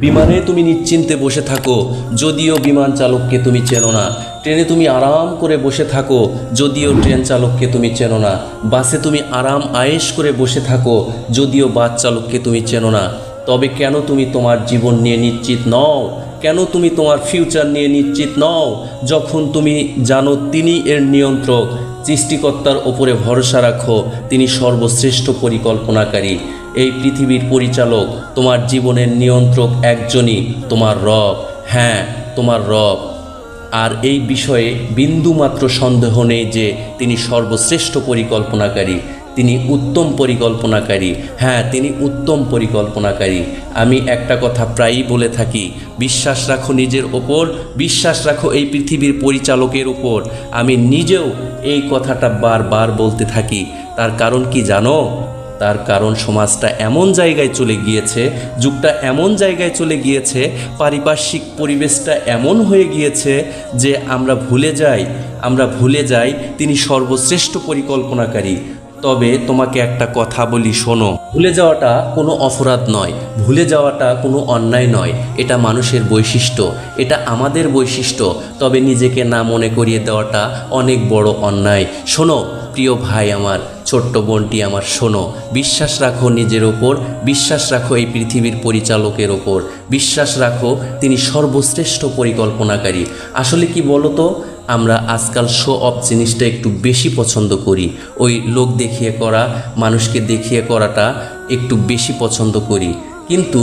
বিমানে তুমি নিশ্চিন্তে বসে থাকো, যদিও বিমান চালককে তুমি চেনো না। ট্রেনে তুমি আরাম করে বসে থাকো, যদিও ট্রেন চালককে তুমি চেনো না। বাসে তুমি আরাম আয়েশ করে বসে থাকো, যদিও বাস চালককে তুমি চেনো না। তবে কেন তুমি তোমার জীবন নিয়ে নিশ্চিত নও? কেন তুমি তোমার ফিউচার নিয়ে নিশ্চিত নও? যখন তুমি জানো তিনি এর নিয়ন্ত্রক, সৃষ্টিকর্তার ওপরে ভরসা রাখো, তিনি সর্বশ্রেষ্ঠ পরিকল্পনাকারী। এই পৃথিবীর পরিচালক, তোমার জীবনের নিয়ন্ত্রক একজনই, তোমার রব। হ্যাঁ তোমার রব। আর এই বিষয়ে বিন্দুমাত্র সন্দেহ নেই যে তিনি সর্বশ্রেষ্ঠ পরিকল্পনাকারী, তিনি উত্তম পরিকল্পনাকারী। হ্যাঁ তিনি উত্তম পরিকল্পনাকারী। আমি একটা কথা প্রায়ই বলে থাকি, বিশ্বাস রাখো নিজের ওপর, বিশ্বাস রাখো এই পৃথিবীর পরিচালকের উপর আমি নিজেও এই কথাটা বারবার বলতে থাকি। তার কারণ কি জানো? তার কারণ সমাজটা এমন জায়গায় চলে গিয়েছে, যুগটা এমন জায়গায় চলে গিয়েছে, পারিপার্শ্বিক পরিবেশটা এমন হয়ে গিয়েছে যে আমরা ভুলে যাই, আমরা ভুলে যাই তিনি সর্বশ্রেষ্ঠ পরিকল্পনাকারী। তবে তোমাকে একটা কথা বলি, শোনো, ভুলে যাওয়াটা কোনো অপরাধ নয়, ভুলে যাওয়াটা কোনো অন্যায় নয়, এটা মানুষের বৈশিষ্ট্য, এটা আমাদের বৈশিষ্ট্য, তবে নিজেকে না মনে করিয়ে দেওয়াটা অনেক বড় অন্যায়। শোনো প্রিয় ভাই আমার, ছোট্ট বোনটি আমার, শোনো, বিশ্বাস রাখো নিজের ওপর, বিশ্বাস রাখো এই পৃথিবীর পরিচালকের ওপর, বিশ্বাস রাখো তিনি সর্বশ্রেষ্ঠ পরিকল্পনাকারী। আসলে কি বলো তো আমরা আজকাল শো অফ জিনিসটা একটু বেশি পছন্দ করি, ওই লোক দেখিয়ে করা, মানুষকে দেখিয়ে করাটা একটু বেশি পছন্দ করি। কিন্তু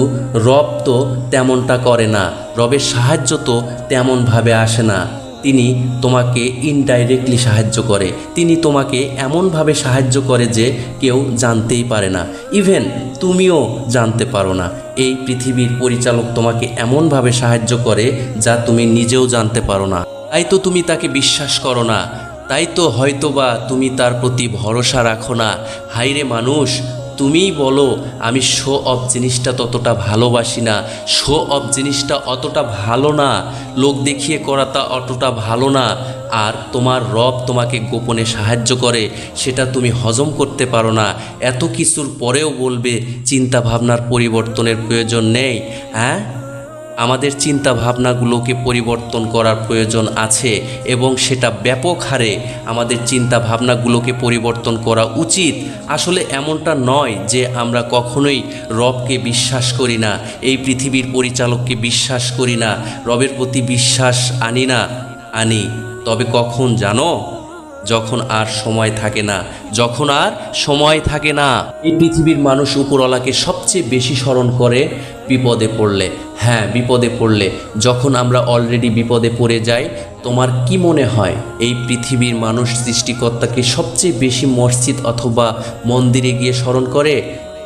রব তো তেমনটা করে না, রবের সাহায্য তো তেমনভাবে আসে না। তিনি তোমাকে ইনডাইরেক্টলি সাহায্য করে। তিনি তোমাকে এমনভাবে সাহায্য করে যে কেউ জানতেই পারে না। ইভেন তুমিও জানতে পারো না। এই পৃথিবীর পরিচালক তোমাকে এমনভাবে সাহায্য করে যা তুমি নিজেও জানতে পারো না। তাই তো তুমি তাকে বিশ্বাস করো না। তাই তো হয়তোবা তুমি তার প্রতি ভরসা রাখো না। হাইরে মানুষ তুমিই বলো, আমি শো অফ জিনিসটা ততটা ভালোবাসি না। শো অফ জিনিসটা অতটা ভালো না। লোক দেখিয়ে করাটা অতটা ভালো না। আর তোমার রব তোমাকে গোপনে সাহায্য করে, সেটা তুমি হজম করতে পারো না। এত কিছুর পরেও বলবে চিন্তা ভাবনার পরিবর্তনের প্রয়োজন নেই হ্যাঁ? আমাদের চিন্তা ভাবনাগুলোকে পরিবর্তন করার প্রয়োজন আছে এবং সেটা ব্যাপক হারে আমাদের চিন্তা ভাবনাগুলোকে পরিবর্তন করা উচিত। আসলে এমনটা নয় যে আমরা কখনোই রবকে বিশ্বাস করি না, এই পৃথিবীর পরিচালককে বিশ্বাস করি না, রবের প্রতি বিশ্বাস আনি না। আনি। তবে কখন জানো? যখন আর সময় থাকে না, যখন আর সময় থাকে না। এই পৃথিবীর মানুষ উপরওয়ালাকে সবচেয়ে বেশি স্মরণ করে, বিপদে পড়লে। হ্যাঁ বিপদে পড়লে। যখন আমরা অলরেডি বিপদে পড়ে যাই, তোমার কি মনে হয়? এই পৃথিবীর মানুষ সৃষ্টিকর্তাকে সবচেয়ে বেশি মসজিদ অথবা মন্দিরে গিয়ে স্মরণ করে?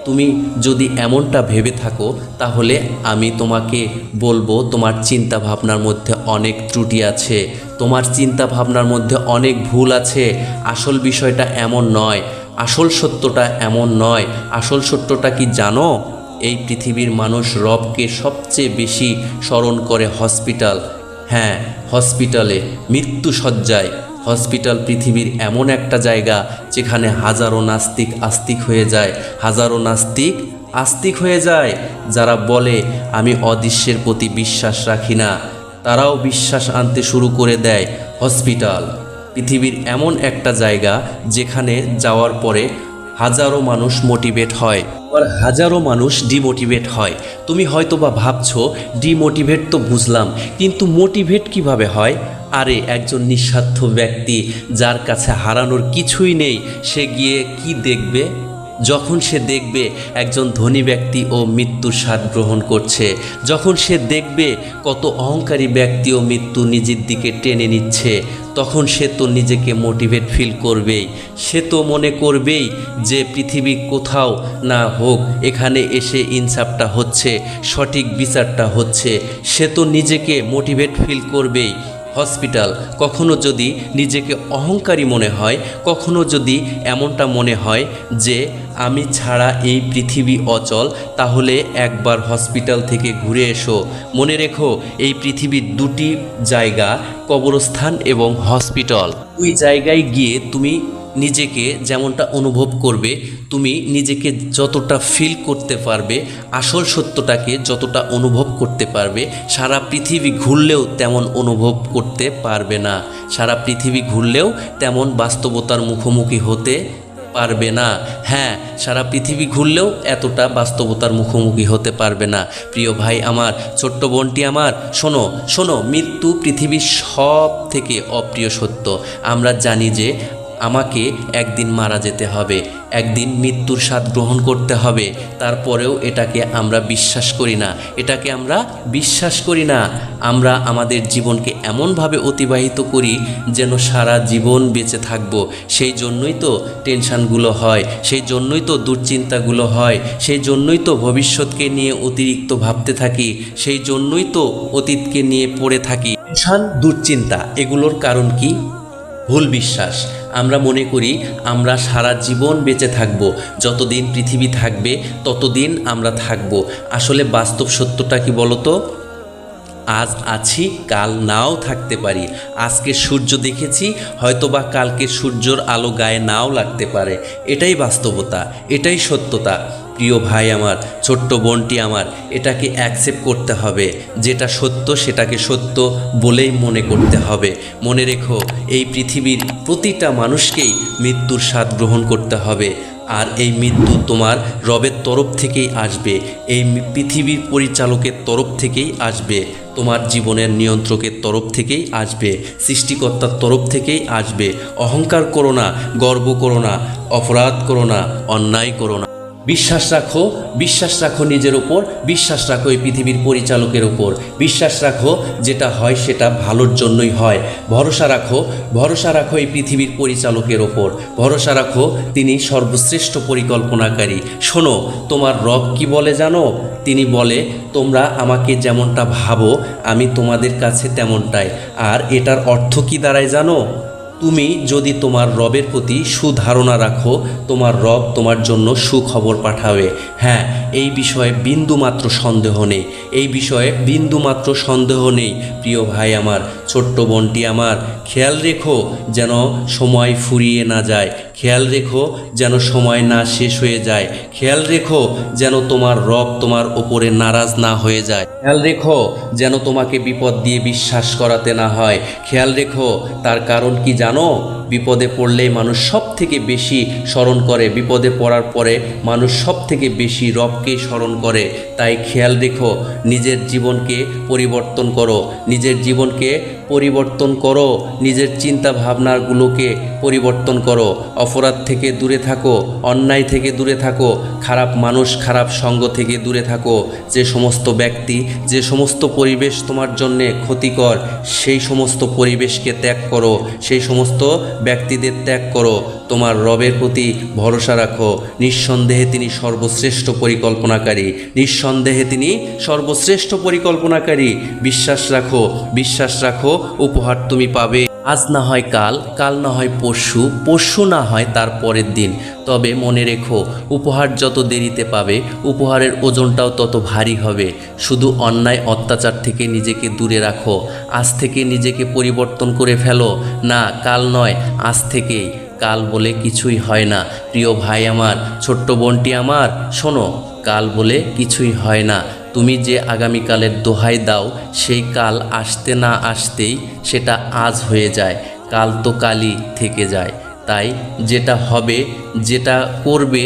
তুমি যদি এমনটা ভেবে থাকো, তাহলে আমি তোমাকে বলব, তোমার চিন্তা ভাবনার মধ্যে অনেক ত্রুটি আছে। তোমার চিন্তা ভাবনার মধ্যে অনেক ভুল আছে। আসল বিষয়টা এমন নয়। আসল সত্যটা এমন নয়। আসল সত্যটা কি জানো? এই পৃথিবীর মানুষ রবকে সবচেয়ে বেশি স্মরণ করে হসপিটাল। হ্যাঁ হসপিটালে মৃত্যু সজ্জায় হসপিটাল পৃথিবীর এমন একটা জায়গা যেখানে হাজারো নাস্তিক আস্তিক হয়ে যায়, হাজারো নাস্তিক আস্তিক হয়ে যায়। যারা বলে, আমি অদৃশ্যের প্রতি বিশ্বাস রাখি না। তারাও বিশ্বাস আনতে শুরু করে দেয় হসপিটাল। পৃথিবীর এমন একটা জায়গা যেখানে যাওয়ার পরে হাজারো মানুষ মোটিভেট হয়। আবার হাজারো মানুষ ডিমোটিভেট হয়। তুমি হয়তো বা ভাবছ, ডিমোটিভেট তো বুঝলাম, কিন্তু মোটিভেট কীভাবে হয়? আরে, একজন নিঃস্বার্থ ব্যক্তি যার কাছে হারানোর কিছুই নেই, সে গিয়ে কি দেখবে? যখন সে দেখবে একজন ধনী ব্যক্তি ও মৃত্যুর স্বাদ গ্রহণ করছে, যখন সে দেখবে কত অহংকারী ব্যক্তি ও মৃত্যু নিজের দিকে টেনে নিচ্ছে তখন সে তো নিজেকে মোটিভেট ফিল করবেই। সে তো মনে করবেই যে পৃথিবী কোথাও না হোক, এখানে এসে ইনসাফটা হচ্ছে, সঠিক বিচারটা হচ্ছে। সে তো নিজেকে মোটিভেট ফিল করবেই। হসপিটাল, কখনো যদি নিজেকে অহংকারী মনে হয়, কখনো যদি এমনটা মনে হয় যে আমি ছাড়া এই পৃথিবী অচল, তাহলে একবার হসপিটাল থেকে ঘুরে এসো। মনে রেখো, এই পৃথিবীর দুটি জায়গা, কবরস্থান এবং হসপিটাল। ওই জায়গায় গিয়ে তুমি নিজেকে যেমনটা অনুভব করবে, তুমি নিজেকে যতটা ফিল করতে পারবে, আসল সত্যটাকে যতটা অনুভব করতে পারবে, সারা পৃথিবী ঘুরলেও তেমন অনুভব করতে পারবে না। সারা পৃথিবী ঘুরলেও তেমন বাস্তবতার মুখোমুখি হতে পারবে না। হ্যাঁ সারা পৃথিবী ঘুরলেও এতটা বাস্তবতার মুখোমুখি হতে পারবে না। প্রিয় ভাই আমার, ছোট্ট বোনটি আমার, শোনো শোনো, মৃত্যু পৃথিবীর সব থেকে অপ্রিয় সত্য। আমরা জানি যে আমাকে একদিন মারা যেতে হবে, একদিন মৃত্যুর স্বাদ গ্রহণ করতে হবে, তারপরেও এটাকে আমরা বিশ্বাস করি না। এটাকে আমরা বিশ্বাস করি না। আমরা আমাদের জীবনকে এমনভাবে অতিবাহিত করি যেন সারা জীবন বেঁচে থাকব। সেই জন্যই তো টেনশানগুলো হয়, সেই জন্যই তো দুশ্চিন্তাগুলো হয়, সেই জন্যই তো ভবিষ্যৎকে নিয়ে অতিরিক্ত ভাবতে থাকি, সেই জন্যই তো অতীতকে নিয়ে পড়ে থাকি। টেনশান, দুশ্চিন্তা, এগুলোর কারণ কি? ভুল বিশ্বাস। আমরা মনে করি, আমরা সারা জীবন বেঁচে থাকব। যতদিন পৃথিবী থাকবে, ততদিন আমরা থাকব। আসলে বাস্তব সত্যটা কি বলতো? আজ আছি, কাল নাও থাকতে পারি। আজকে সূর্য দেখেছি, হয়তোবা কালকে সূর্যর আলো গায়ে নাও লাগতে পারে। এটাই বাস্তবতা, এটাই সত্যতা। প্রিয় ভাই আমার, ছোট্ট বোনটি আমার, এটাকে অ্যাকসেপ্ট করতে হবে। যেটা সত্য, সেটাকে সত্য বলেই মনে করতে হবে। মনে রেখো, এই পৃথিবীর প্রতিটা মানুষকেই মৃত্যুর স্বাদ গ্রহণ করতে হবে। আর এই মৃত্যু তোমার রবের তরফ থেকেই আসবে। এই পৃথিবীর পরিচালকের তরফ থেকেই আসবে। তোমার জীবনের নিয়ন্ত্রকের তরফ থেকেই আসবে। সৃষ্টিকর্তার তরফ থেকেই আসবে। অহংকার করো না, গর্ব করো না, অপরাধ করো না, অন্যায় করো না। বিশ্বাস রাখো বিশ্বাস রাখো নিজের ওপর বিশ্বাস রাখো এই পৃথিবীর পরিচালকের ওপর বিশ্বাস রাখো যেটা হয় সেটা ভালোর জন্যই হয়। ভরসা রাখো ভরসা রাখো এই পৃথিবীর পরিচালকের ওপর ভরসা রাখো তিনি সর্বশ্রেষ্ঠ পরিকল্পনাকারী। শোনো, তোমার রব কি বলে জানো? তিনি বলে, তোমরা আমাকে যেমনটা ভাবো, আমি তোমাদের কাছে তেমনটাই। আর এটার অর্থ কি দাঁড়ায় জানো? তুমি যদি তোমার রবের প্রতি সুধারণা রাখো, তোমার রব তোমার জন্য সুখবর পাঠাবে। হ্যাঁ এই বিষয়ে বিন্দুমাত্র সন্দেহ নেই। এই বিষয়ে বিন্দুমাত্র সন্দেহ নেই, প্রিয় ভাই আমার, ছোট্ট বোনটি আমার। খেয়াল রেখো যেন সময় ফুরিয়ে না যায়। খেয়াল রেখো যেন সময় না শেষ হয়ে যায়। খেয়াল রেখো যেন তোমার রব তোমার ওপরে নারাজ না হয়ে যায়। খেয়াল রেখো যেন তোমাকে বিপদ দিয়ে বিশ্বাস করাতে না হয়। খেয়াল রেখো তার কারণ কি জানো? বিপদে পড়লে মানুষ সব থেকে বেশি স্মরণ করে। বিপদে পড়ার পরে মানুষ সব থেকে বেশি রবকেই স্মরণ করে। তাই খেয়াল রেখো, নিজের জীবনকে পরিবর্তন করো। নিজের জীবনকে পরিবর্তন করো। নিজের চিন্তা ভাবনাগুলোকে পরিবর্তন করো। অপরাধ থেকে দূরে থাকো, অন্যায় থেকে দূরে থাকো, খারাপ মানুষ খারাপ সঙ্গ থেকে দূরে থাকো। যে সমস্ত ব্যক্তি, যে সমস্ত পরিবেশ তোমার জন্যে ক্ষতিকর, সেই সমস্ত পরিবেশকে ত্যাগ করো। সেই সমস্ত ব্যক্তিদের ত্যাগ করো, তোমার রবের প্রতি ভরসা রাখো। নিঃসন্দেহে তিনি সর্বশ্রেষ্ঠ পরিকল্পনাকারী। নিঃসন্দেহে তিনি সর্বশ্রেষ্ঠ পরিকল্পনাকারী। বিশ্বাস রাখো বিশ্বাস রাখো, উপহার তুমি পাবে। আজ না হয় কাল কাল না হয় পরশু পরশু না হয় তার পরের দিন। তবে মনে রেখো, উপহার যত দেরিতে পাবে, উপহারের ওজনটাও তত ভারী হবে। শুধু অন্যায় অত্যাচার থেকে নিজেকে দূরে রাখো, আজ থেকে নিজেকে পরিবর্তন করে ফেলো। না, কাল নয়, আজ থেকেই। কাল বলে কিছুই হয় না। প্রিয় ভাই আমার, ছোট্ট বোনটি আমার, শোনো, কাল বলে কিছুই হয় না। তুমি যে আগামীকালের দোহাই দাও, সেই কাল আসতে না আসতেই সেটা আজ হয়ে যায়, কাল তো কালই থেকে যায়। তাই যেটা হবে, যেটা করবে,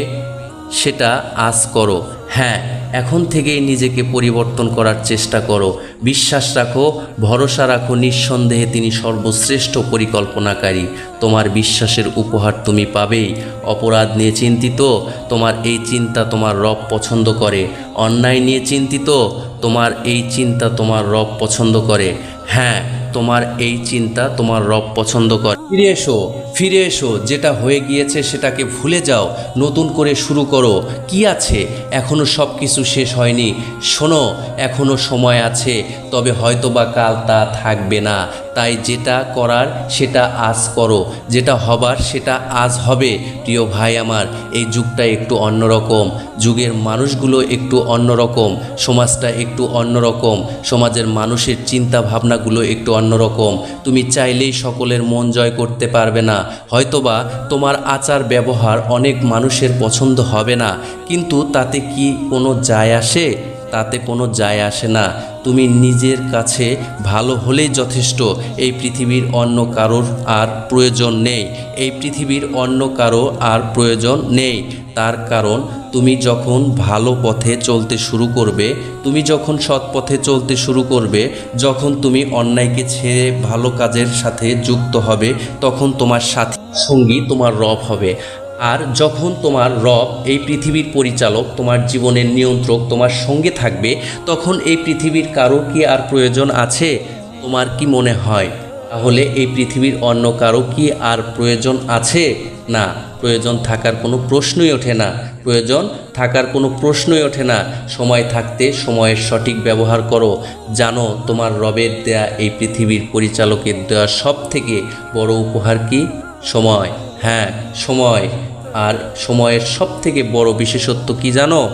সেটা আজ করো। হ্যাঁ এখন থেকেই নিজেকে পরিবর্তন করার চেষ্টা করো। বিশ্বাস রাখো, ভরসা রাখো, নিঃসন্দেহে তিনি সর্বশ্রেষ্ঠ পরিকল্পনাকারী। তোমার বিশ্বাসের উপহার তুমি পাবেই। অপরাধ নিয়ে চিন্তিত, তোমার এই চিন্তা তোমার রব পছন্দ করে। অন্যায় নিয়ে চিন্তিত, তোমার এই চিন্তা তোমার রব পছন্দ করে। হ্যাঁ তোমার এই চিন্তা তোমার রব পছন্দ করে। ফিরে এসো ফিরে এসো, যেটা হয়ে গিয়েছে সেটাকে ভুলে যাও, নতুন করে শুরু করো। কি আছে? এখনও সব কিছু শেষ হয়নি। শোনো, এখনও সময় আছে, তবে হয়তোবা কাল তা থাকবে না। তাই যেটা করার সেটা আজ করো, যেটা হবার সেটা আজ হবে। প্রিয় ভাই আমার, এই যুগটা একটু অন্যরকম। যুগের মানুষগুলো একটু অন্যরকম, সমাজটা একটু অন্যরকম, সমাজের মানুষের চিন্তা ভাবনাগুলো একটু অন্যরকম। তুমি চাইলেই সকলের মন জয় করতে পারবে না। হয়তোবা তোমার আচার ব্যবহার অনেক মানুষের পছন্দ হবে না। কিন্তু তাতে কি কোনো যায় আসে? তাতে কোনো যায় আসে না। তুমি নিজের কাছে ভালো হলেই যথেষ্ট। এই পৃথিবীর অন্য কারোর আর প্রয়োজন নেই। এই পৃথিবীর অন্য কারও আর প্রয়োজন নেই। তার কারণ, তুমি যখন ভালো পথে চলতে শুরু করবে, তুমি যখন সৎ পথে চলতে শুরু করবে, যখন তুমি অন্যায়কে ছেড়ে ভালো কাজের সাথে যুক্ত হবে, তখন তোমার সাথী সঙ্গী তোমার রব হবে। আর যখন তোমার রব, এই পৃথিবীর পরিচালক, তোমার জীবনের নিয়ন্ত্রক, তোমার সঙ্গে থাকবে, তখন এই পৃথিবীর কারও কি আর প্রয়োজন আছে? তোমার কি মনে হয়? তাহলে এই পৃথিবীর অন্য কারও কি আর প্রয়োজন আছে? না, প্রয়োজন থাকার কোনো প্রশ্নই ওঠে না। প্রয়োজন থাকার কোনো প্রশ্নই ওঠে না। সময় থাকতে সময়ের সঠিক ব্যবহার করো। জানো, তোমার রবের দেয়া এই পৃথিবীর পরিচালকের দেওয়া সব থেকে বড় উপহার কি? সময়। হ্যাঁ সময়। আর সময়ের সব থেকে বড় বিশেষত্ব কি জানো?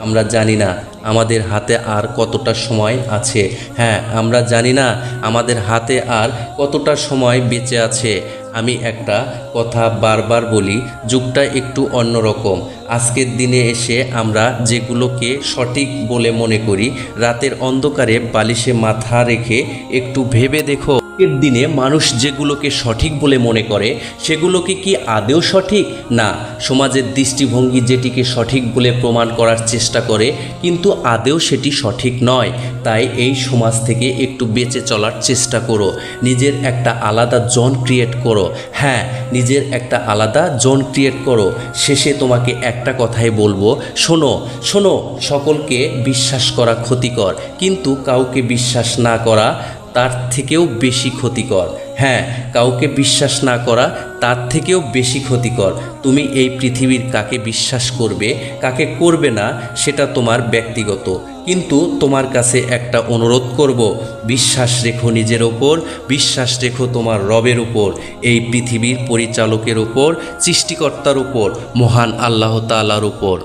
আমরা জানি না। আমাদের হাতে আর কতটা সময় আছে? হ্যাঁ আমরা জানি না আমাদের হাতে আর কতটা সময় বেঁচে আছে। আমি একটা কথা বারবার বলি, যুগটা একটু অন্যরকম। আজকের দিনে এসে আমরা যেগুলোকে সঠিক বলে মনে করি, রাতের অন্ধকারে বালিশে মাথা রেখে একটু ভেবে দেখো। আজকের দিনে মানুষ যেগুলোকে সঠিক বলে মনে করে, সেগুলোকে কি আদেও সঠিক? না, সমাজের দৃষ্টিভঙ্গি যেটিকে সঠিক বলে প্রমাণ করার চেষ্টা করে, কিন্তু আদেও সেটি সঠিক নয়। তাই এই সমাজ থেকে একটু বেঁচে চলার চেষ্টা করো। নিজের একটা আলাদা জন ক্রিয়েট করো। হ্যাঁ নিজের একটা আলাদা জোন ক্রিয়েট করো। শেষে তোমাকে একটা কথাই বলব, শোনো শোনো, সকলকে বিশ্বাস করা ক্ষতিকর, কিন্তু কাউকে বিশ্বাস না করা তার থেকেও বেশি ক্ষতিকর। হ্যাঁ কাউকে বিশ্বাস না করা তার থেকেও বেশি ক্ষতিকর। তুমি এই পৃথিবীর কাকে বিশ্বাস করবে, কাকে করবে না, সেটা তোমার ব্যক্তিগত। কিন্তু তোমার কাছে একটা অনুরোধ করব, বিশ্বাস রেখো নিজের ওপর, বিশ্বাস রেখো তোমার রবের উপর এই পৃথিবীর পরিচালকের উপর সৃষ্টিকর্তার উপর মহান আল্লাহ তালার উপর